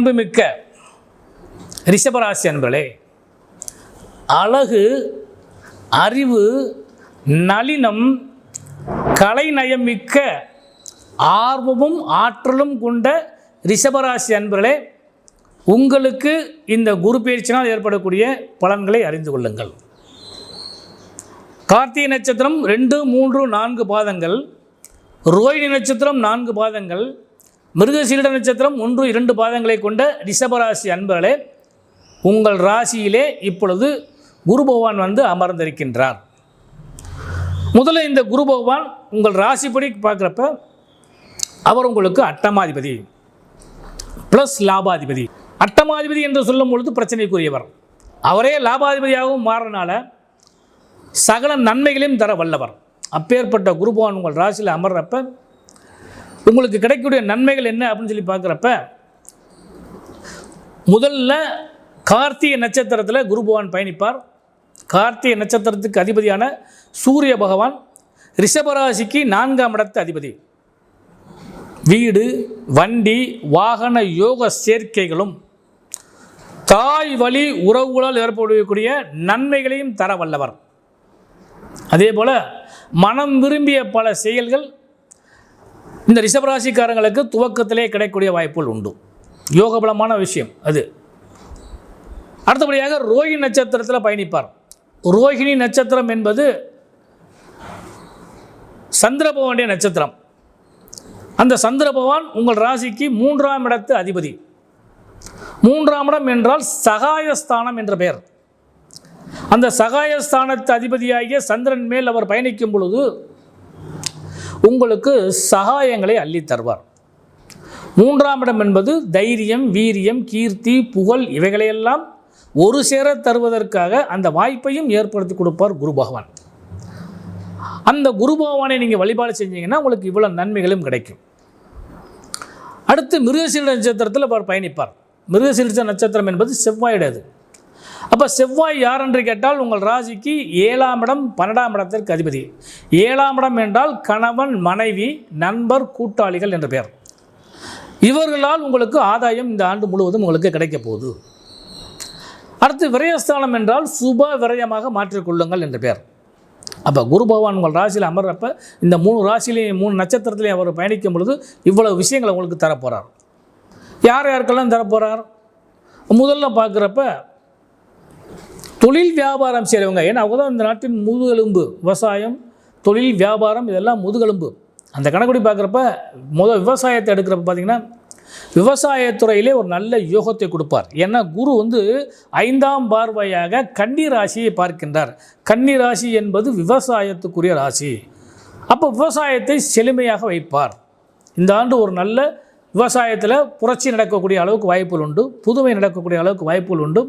பண்புமிக்க ரிஷபராசி அன்பர்களே அழகு அறிவு நளினம் கலைநயம் மிக்க ஆர்வமும் ஆற்றலும் கொண்ட ரிஷபராசி அன்பர்களே உங்களுக்கு இந்த குரு பயிற்சினால் ஏற்படக்கூடிய பலன்களை அறிந்து கொள்ளுங்கள். கார்த்திகை நட்சத்திரம் ரெண்டு மூன்று நான்கு பாதங்கள் ரோஹிணி நட்சத்திரம் நான்கு பாதங்கள் மிருகசீட நட்சத்திரம் ஒன்று இரண்டு பாதங்களை கொண்ட ரிஷபராசி அன்பர்களே உங்கள் ராசியிலே இப்பொழுது குரு பகவான் வந்து அமர்ந்திருக்கின்றார். முதல்ல இந்த குரு பகவான் உங்கள் ராசிப்படி பார்க்குறப்ப அவர் உங்களுக்கு அட்டமாதிபதி ப்ளஸ் லாபாதிபதி. அட்டமாதிபதி என்று சொல்லும் பொழுது பிரச்சனைக்குரியவர். அவரே லாபாதிபதியாகவும் மாறினால சகல நன்மைகளையும் தர வல்லவர். அப்பேற்பட்ட குரு பகவான் உங்கள் ராசியில் அமர்றப்ப உங்களுக்கு கிடைக்கக்கூடிய நன்மைகள் என்ன அப்படின்னு சொல்லி பார்க்குறப்ப முதல்ல கார்த்திகை நட்சத்திரத்தில் குரு பகவான் பயணிப்பார். கார்த்திகை நட்சத்திரத்துக்கு அதிபதியான சூரிய பகவான் ரிஷபராசிக்கு நான்காம் இடத்து அதிபதி. வீடு வண்டி வாகன யோக சேர்க்கைகளும் தாய் வழி உறவுகளால் ஏற்படக்கூடிய நன்மைகளையும் தர வல்லவர். அதே போல் மனம் விரும்பிய பல செயல்கள் இந்த ரிஷபராசிக்காரங்களுக்கு துவக்கத்திலே கிடைக்கக்கூடிய வாய்ப்புகள் உண்டு. யோகபலமான விஷயம் அது. அடுத்தபடியாக ரோஹிணி நட்சத்திரத்தில் பயணிப்பார். ரோஹிணி நட்சத்திரம் என்பது சந்திரபவனுடைய நட்சத்திரம். அந்த சந்திர பகவான் உங்கள் ராசிக்கு மூன்றாம் இடத்து அதிபதி. மூன்றாம் இடம் என்றால் சகாயஸ்தானம் என்ற பெயர். அந்த சகாயஸ்தானத்து அதிபதியாகிய சந்திரன் மேல் அவர் பயணிக்கும் பொழுது உங்களுக்கு சகாயங்களை அள்ளி தருவார். மூன்றாம் இடம் என்பது தைரியம் வீரியம் கீர்த்தி புகழ் இவைகளையெல்லாம் ஒரு சேர தருவதற்காக அந்த வாய்ப்பையும் ஏற்படுத்தி கொடுப்பார் குரு பகவான். அந்த குரு பகவானை நீங்கள் வழிபாடு செஞ்சீங்கன்னா உங்களுக்கு இவ்வளோ நன்மைகளும் கிடைக்கும். அடுத்து மிருகசீல நட்சத்திரத்தில் அவர் பயணிப்பார். மிருகசீல நட்சத்திரம் என்பது செவ்வாயுடையது. அப்போ செவ்வாய் யார் என்று கேட்டால் உங்கள் ராசிக்கு ஏழாம் இடம் பன்னெண்டாம் இடத்திற்கு அதிபதி. ஏழாம் இடம் என்றால் கணவன் மனைவி நண்பர் கூட்டாளிகள் என்ற பெயர். இவர்களால் உங்களுக்கு ஆதாயம் இந்த ஆண்டு முழுவதும் உங்களுக்கு கிடைக்கப் போகுது. அடுத்து விரயஸ்தானம் என்றால் சுப விரயமாக மாற்றிக்கொள்ளுங்கள் என்ற பெயர். அப்போ குரு பகவான் உங்கள் ராசியில் அமர்றப்ப இந்த மூணு ராசிலையும் மூணு நட்சத்திரத்திலையும் அவர் பயணிக்கும் பொழுது இவ்வளவு விஷயங்களை உங்களுக்கு தரப்போகிறார் யார் யாருக்கெல்லாம் தரப்போகிறார் முதல்ல பார்க்குறப்ப தொழில் வியாபாரம் செய்கிறவங்க ஏன்னா அவங்க தான் இந்த நாட்டின் முதுகெலும்பு. விவசாயம் தொழில் வியாபாரம் இதெல்லாம் முதுகெலும்பு. அந்த கணக்குடி பார்க்குறப்ப முதல் விவசாயத்தை எடுக்கிறப்ப பார்த்திங்கன்னா விவசாயத்துறையிலே ஒரு நல்ல யோகத்தை கொடுப்பார். ஏன்னா குரு வந்து ஐந்தாம் பார்வையாக கன்னி ராசியை பார்க்கின்றார். கன்னி ராசி என்பது விவசாயத்துக்குரிய ராசி. அப்போ விவசாயத்தை செழுமையாக வைப்பார். இந்த ஆண்டு ஒரு நல்ல விவசாயத்தில் புரட்சி நடக்கக்கூடிய அளவுக்கு வாய்ப்புகள் உண்டு புதுமை நடக்கக்கூடிய அளவுக்கு வாய்ப்புகள் உண்டு.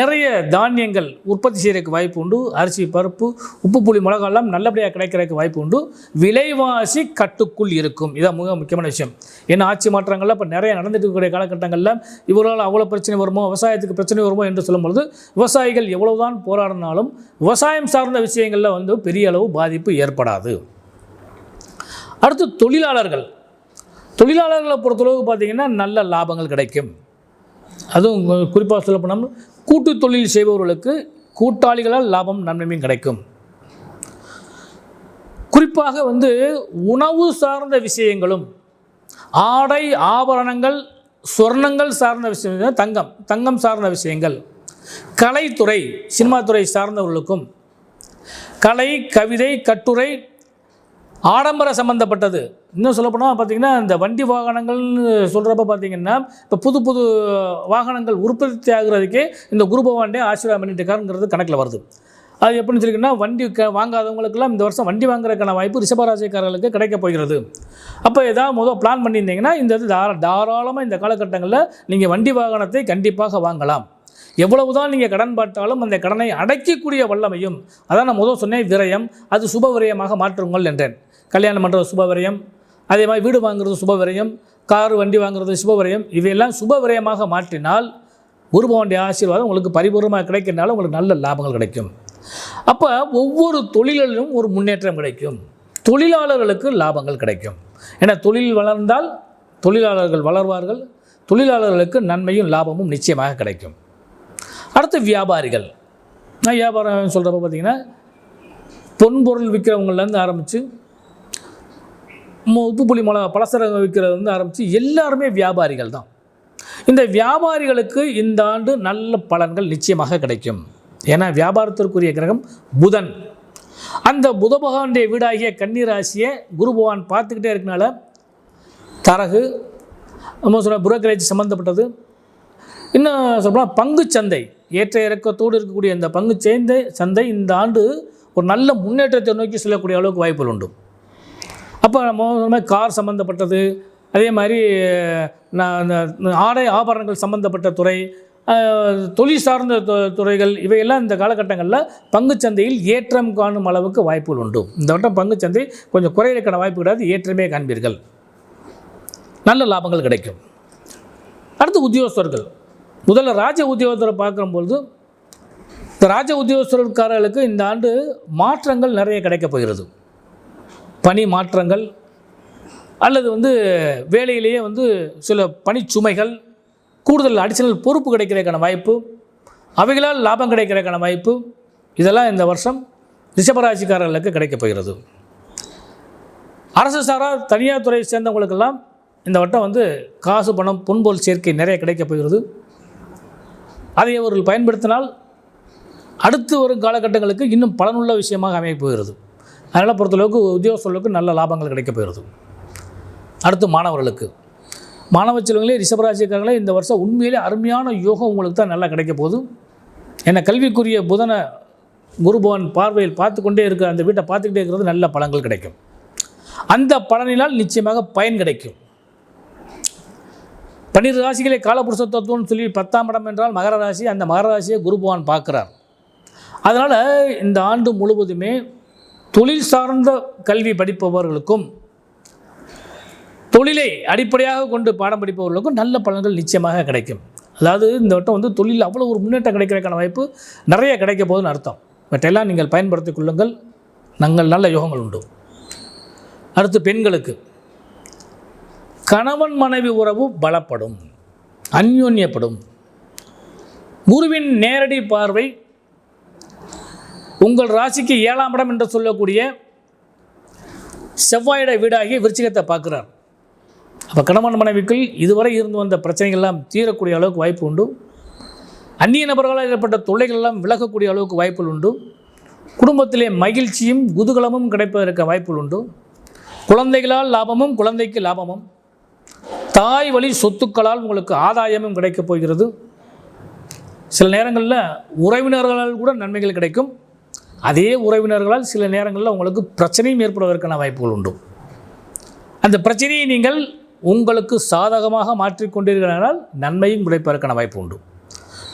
நிறைய தானியங்கள் உற்பத்தி செய்கிறதுக்கு வாய்ப்பு உண்டு அரிசி பருப்பு உப்பு புளி மிளகாலாம் நல்லபடியாக கிடைக்கிறதுக்கு வாய்ப்பு உண்டு. விலைவாசி கட்டுக்குள் இருக்கும். இதான் மிக முக்கியமான விஷயம். ஏன்னா ஆட்சி மாற்றங்கள்லாம் இப்போ நிறைய நடந்துட்டு இருக்கக்கூடிய காலகட்டங்களில் இவரால் அவ்வளோ பிரச்சனை வருமோ விவசாயத்துக்கு பிரச்சனை வருமோ என்று சொல்லும் பொழுது விவசாயிகள் எவ்வளவுதான் போராடினாலும் விவசாயம் சார்ந்த விஷயங்களில் வந்து பெரிய அளவு பாதிப்பு ஏற்படாது. அடுத்து தொழிலாளர்கள். தொழிலாளர்களை பொறுத்தளவுக்கு பார்த்திங்கன்னா நல்ல லாபங்கள் கிடைக்கும். அதுவும் குறிப்பாக சொல்ல போனால் கூட்டு தொழில் செய்பவர்களுக்கு கூட்டாளிகளால் லாபம் நன்மையும் கிடைக்கும். குறிப்பாக வந்து உணவு சார்ந்த விஷயங்களும் ஆடை ஆபரணங்கள் சொர்ணங்கள் சார்ந்த விஷயம் தங்கம் தங்கம் சார்ந்த விஷயங்கள் கலைத்துறை சினிமாத்துறை சார்ந்தவர்களுக்கும் கலை கவிதை கட்டுரை ஆடம்பர சம்மந்தப்பட்டது இன்னும் சொல்லப்போனால் பார்த்தீங்கன்னா இந்த வண்டி வாகனங்கள்னு சொல்கிறப்ப பார்த்தீங்கன்னா இப்போ புது புது வாகனங்கள் உற்பத்தி ஆகிறதுக்கே இந்த குரு பகவான்டே ஆசீர்வாதம் பண்ணிட்டு இருக்காருங்கிறது கணக்கில் வருது. அது எப்படின்னு சொல்லிங்கன்னா வண்டி க வாங்காதவங்களுக்கெல்லாம் இந்த வருஷம் வண்டி வாங்குறதுக்கான வாய்ப்பு ரிஷபராசிக்காரர்களுக்கு கிடைக்க போகிறது. அப்போ ஏதாவது முதல் பிளான் பண்ணியிருந்தீங்கன்னா இந்த இது தாரா தாராளமாக இந்த காலகட்டங்களில் நீங்கள் வண்டி வாகனத்தை கண்டிப்பாக வாங்கலாம். எவ்வளவு தான் நீங்கள் கடன் பாட்டாலும் அந்த கடனை அடைக்கக்கூடிய வல்லமையும் அதான் நான் முதல் சொன்னேன் விரயம். அது சுப விரயமாக மாற்றுங்கள் என்றேன். கல்யாணம் பண்ணுறது சுப அதே மாதிரி வீடு வாங்குறது சுப கார் வண்டி வாங்குறது சுப இவையெல்லாம் சுபவிரயமாக மாற்றினால் குருபவனுடைய ஆசீர்வாதம் உங்களுக்கு பரிபூர்ணமாக கிடைக்கிறனால உங்களுக்கு நல்ல லாபங்கள் கிடைக்கும். அப்போ ஒவ்வொரு தொழிலிலும் ஒரு முன்னேற்றம் கிடைக்கும். தொழிலாளர்களுக்கு லாபங்கள் கிடைக்கும். ஏன்னா தொழில் வளர்ந்தால் தொழிலாளர்கள் வளர்வார்கள் தொழிலாளர்களுக்கு நன்மையும் லாபமும் நிச்சயமாக கிடைக்கும். அடுத்து வியாபாரிகள். நான் வியாபாரம் சொல்கிறப்ப பார்த்தீங்கன்னா பொன்பொருள் விற்கிறவங்கள்லேருந்து ஆரம்பித்து உப்பு புளி மிளகா பலசரங்க வந்து ஆரம்பித்து எல்லாருமே வியாபாரிகள் தான். இந்த வியாபாரிகளுக்கு இந்த ஆண்டு நல்ல பலன்கள் நிச்சயமாக கிடைக்கும். ஏன்னா வியாபாரத்திற்குரிய கிரகம் புதன். அந்த புத பகவானுடைய வீடாகிய கன்னிராசியை குரு பகவான் பார்த்துக்கிட்டே இருக்கனால தரகு நம்ம சொல்ல புரோக்கரேஜ் சம்மந்தப்பட்டது இன்னும் சொல்லப்போனால் பங்கு சந்தை ஏற்ற இறக்கத்தோடு இருக்கக்கூடிய இந்த பங்கு சேர்ந்த சந்தை இந்த ஆண்டு ஒரு நல்ல முன்னேற்றத்தை நோக்கி செல்லக்கூடிய அளவுக்கு வாய்ப்புகள் உண்டு. அப்போ நம்ம மாதிரி கார் சம்மந்தப்பட்டது அதே மாதிரி நான் இந்த ஆடை ஆபரணங்கள் சம்மந்தப்பட்ட துறை தொழில் சார்ந்த துறைகள் இவையெல்லாம் இந்த காலகட்டங்களில் பங்குச்சந்தையில் ஏற்றம் காணும் அளவுக்கு வாய்ப்புகள் உண்டு. இந்த வட்டம் பங்குச்சந்தை கொஞ்சம் குறையிறக்கான வாய்ப்பு கிடையாது ஏற்றமே காண்பீர்கள். நல்ல லாபங்கள் கிடைக்கும். அடுத்து உத்தியோகஸ்தர்கள். முதல்ல ராஜ உத்தியோகத்தரை பார்க்கும்பொழுது இந்த ராஜ உத்தியோகஸ்தர்களுக்காரர்களுக்கு இந்த ஆண்டு மாற்றங்கள் நிறைய கிடைக்கப் போகிறது. பணி மாற்றங்கள் அல்லது வந்து வேலையிலேயே வந்து சில பணிச்சுமைகள் கூடுதல் அடிஷனல் பொறுப்பு கிடைக்கிறதுக்கான வாய்ப்பு அவைகளால் லாபம் கிடைக்கிறதுக்கான வாய்ப்பு இதெல்லாம் இந்த வருஷம் ரிஷபராசிக்காரர்களுக்கு கிடைக்கப் போகிறது. அரசு சாரா தனியார் துறையை சேர்ந்தவங்களுக்கெல்லாம் இந்த வட்டம் வந்து காசு பணம் பொன்பொருள் சேர்க்கை நிறைய கிடைக்கப் போகிறது. அதை அவர்கள் பயன்படுத்தினால் அடுத்து வரும் காலகட்டங்களுக்கு இன்னும் பலனுள்ள விஷயமாக அமையப் போகிறது. அதனால் பொறுத்தளவுக்கு உத்தியோகஸ்தர்களுக்கு நல்ல லாபங்கள் கிடைக்கப் போயிடுது அடுத்து மாணவர்களுக்கு. மாணவ செல்வங்களே ரிஷபராசிக்காரங்களே இந்த வருஷம் உண்மையிலே அருமையான யோகம் உங்களுக்கு தான் நல்லா கிடைக்க போகுது. ஏன்னா கல்விக்குரிய புதனை குருபவன் பார்வையில் பார்த்து கொண்டே இருக்கிற அந்த வீட்டை பார்த்துக்கிட்டே இருக்கிறது நல்ல பலன்கள் கிடைக்கும். அந்த பலனினால் நிச்சயமாக பயன் கிடைக்கும். பன்னிரு ராசிகளே காலபுருஷ தத்துவம்னு சொல்லி பத்தாம் இடம் என்றால் மகர ராசி அந்த மகர ராசியை குரு பகவான் பார்க்குறார். அதனால் இந்த ஆண்டு முழுவதுமே தொழில் சார்ந்த கல்வி படிப்பவர்களுக்கும் தொழிலை அடிப்படையாக கொண்டு பாடம் படிப்பவர்களுக்கும் நல்ல பலன்கள் நிச்சயமாக கிடைக்கும். அதாவது இந்த வட்டம் வந்து தொழில் அவ்வளோ ஒரு முன்னேற்றம் கிடைக்கிறதுக்கான வாய்ப்பு நிறைய கிடைக்க போகுதுன்னு அர்த்தம். இவற்றையெல்லாம் நீங்கள் பயன்படுத்திக் கொள்ளுங்கள். நாங்கள் நல்ல யோகங்கள் உண்டு. அடுத்து பெண்களுக்கு கணவன் மனைவி உறவு பலப்படும் அந்யோன்யப்படும். குருவின் நேரடி பார்வை உங்கள் ராசிக்கு ஏழாம் இடம் என்று சொல்லக்கூடிய செவ்வாயிட வீடாகி விருச்சிகத்தை பார்க்குறார். அப்போ கணவன் மனைவிக்குள் இதுவரை இருந்து வந்த பிரச்சனைகள்லாம் தீரக்கூடிய அளவுக்கு வாய்ப்பு உண்டு. அந்நிய நபர்களால் ஏற்பட்ட தொல்லைகள் எல்லாம் விலகக்கூடிய அளவுக்கு வாய்ப்புகள் உண்டு. குடும்பத்திலே மகிழ்ச்சியும் குதூகலமும் கிடைப்பதற்கு வாய்ப்புகள் உண்டு. குழந்தைகளால் லாபமும் குழந்தைக்கு லாபமும். தாய் வழி சொத்துக்களால் உங்களுக்கு ஆதாயமும் கிடைக்கப் போகிறது. சில நேரங்களில் உறவினர்களால் கூட நன்மைகள் கிடைக்கும். அதே உறவினர்களால் சில நேரங்களில் உங்களுக்கு பிரச்சனையும் ஏற்படுவதற்கான வாய்ப்புகள் உண்டு. அந்த பிரச்சனையை நீங்கள் உங்களுக்கு சாதகமாக மாற்றிக்கொண்டீர்களானால் நன்மையும் கிடைப்பதற்கான வாய்ப்பு உண்டு.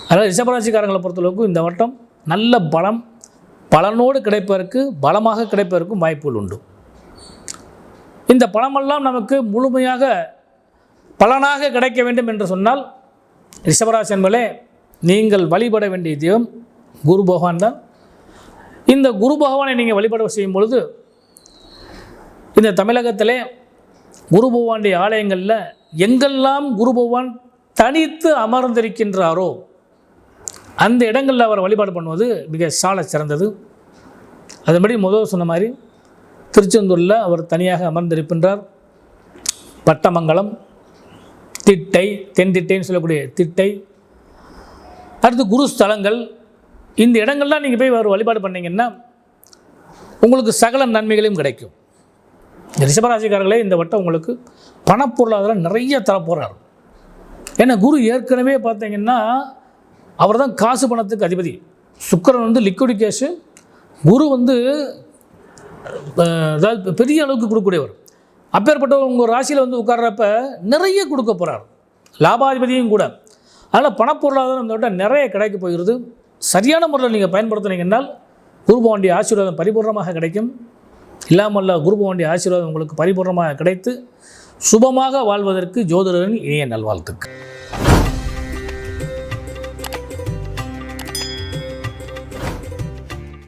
அதனால் ரிஷபராசிக்காரங்களை பொறுத்தளவுக்கு இந்த வட்டம் நல்ல பலம் பலனோடு கிடைப்பதற்கு பலமாக கிடைப்பதற்கும் வாய்ப்புகள் உண்டு. இந்த பலமெல்லாம் நமக்கு முழுமையாக பலனாக கிடைக்க வேண்டும் என்று சொன்னால் ரிஷபராசி என்பதே நீங்கள் வழிபட வேண்டிய தெய்வம் குரு பகவான் தான். இந்த குரு பகவானை நீங்கள் வழிபட செய்யும் பொழுது இந்த தமிழகத்திலே குரு பகவானுடைய ஆலயங்களில் எங்கெல்லாம் குரு பகவான் தனித்து அமர்ந்திருக்கின்றாரோ அந்த இடங்களில் அவர் வழிபாடு பண்ணுவது மிக சால சிறந்தது. அதன்படி முதல் சொன்ன மாதிரி திருச்செந்தூரில் அவர் தனியாக அமர்ந்திருக்கின்றார். பட்டமங்கலம் திட்டை தென்திட்டைன்னு சொல்லக்கூடிய திட்டை. அடுத்து குரு ஸ்தலங்கள் இந்த இடங்கள்லாம் நீங்கள் போய் ஒரு வழிபாடு பண்ணிங்கன்னா உங்களுக்கு சகல நன்மைகளையும் கிடைக்கும். இந்த ரிஷபராசிக்காரர்களே இந்த வட்டம் உங்களுக்கு பணப்பொருளாதாரம் நிறைய தரப்போகிறார் ஏன்னா குரு ஏற்கனவே பார்த்தீங்கன்னா அவர் தான் காசு பணத்துக்கு அதிபதி. சுக்கரன் வந்து லிக்விட் கேஷு குரு வந்து அதாவது பெரிய அளவுக்கு கொடுக்கக்கூடியவர். அப்பேற்பட்டவர் உங்கள் ராசியில் வந்து உட்கார்றப்ப நிறைய கொடுக்க போகிறார் லாபாதிபதியும் கூட. அதனால் பணப்பொருளாதாரம் இந்த வட்டம் நிறைய கிடைக்க போயிடுது சரியான முறையில் நீங்கள் பயன்படுத்தினீங்கன்னால் குருபவாண்டிய ஆசீர்வாதம் பரிபூர்ணமாக கிடைக்கும். இல்லாமல்ல குருபவாண்டிய ஆசீர்வாதம் உங்களுக்கு பரிபூர்ணமாக கிடைத்து சுபமாக வாழ்வதற்கு ஜோதிடரின் இணைய நல்வாழ்த்துக்கள்.